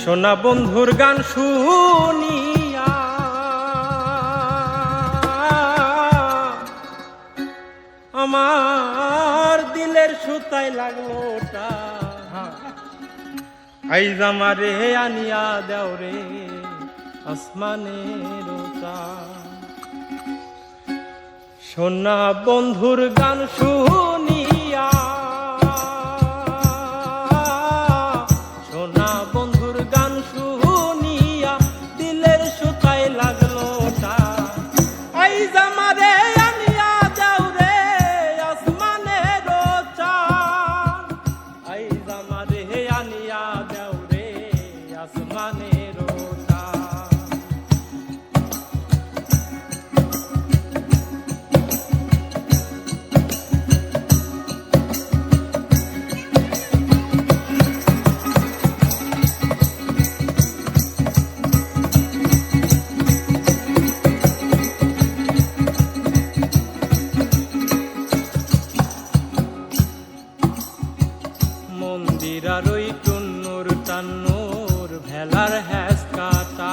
সোনা বন্ধুর গান শুনিয়া। আমার দিলের সুতায় লাগল আইজ আমারে আনিয়া দেও রে আসমানের সোনা বন্ধুর গান শুনিয়া জামারে আনিয়া যাও রে আসমানের চাঁদ আই জামারে আনিয়া যাও রে আসমানের ওই টুন্নুর টান্নুর ভেলার হ্যাস কাটা।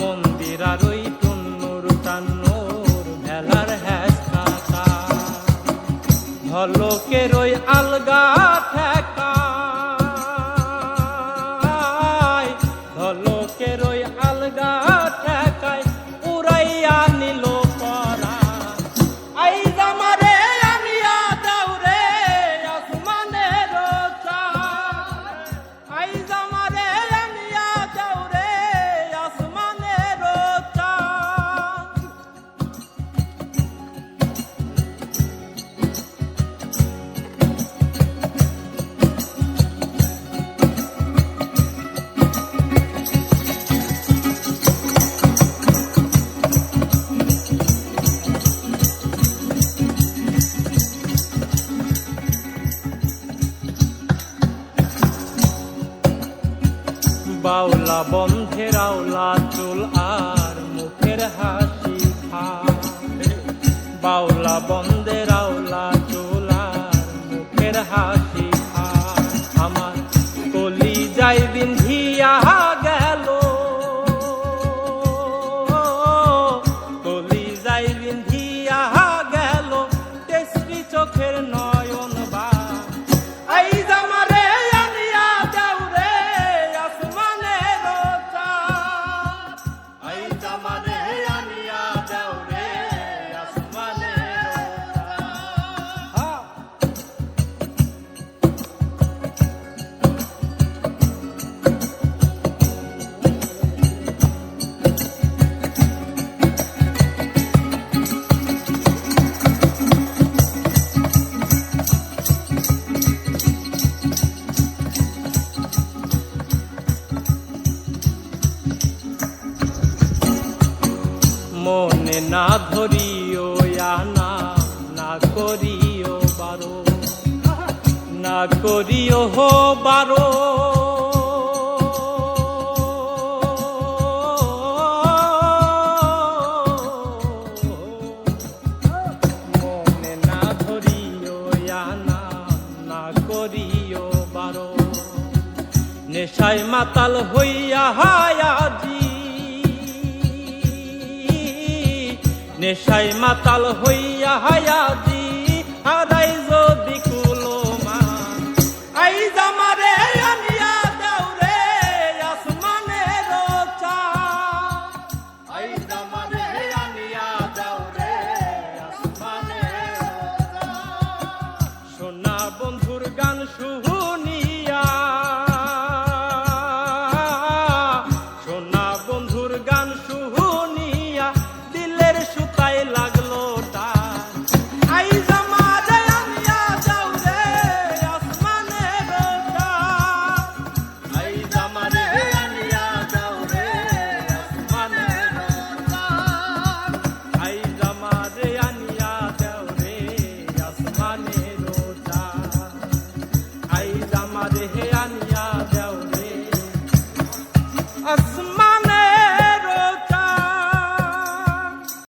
মন্দির আর ওই টুন্নুর টান্নুর ভেলার হ্যাস কাটা। ওই আলগা বাউলা বন্ধের আওলা চুল আর মুখের হাসি খা বাউলা বন্ধের আওলা চুল আর মুখের হাসি মনে না ধরিও আনা না করিও বারো। না করিও হো বারো। নেশায় মাতাল হইয়া হায়াজি নেশায় মাতাল হইয়া হায়া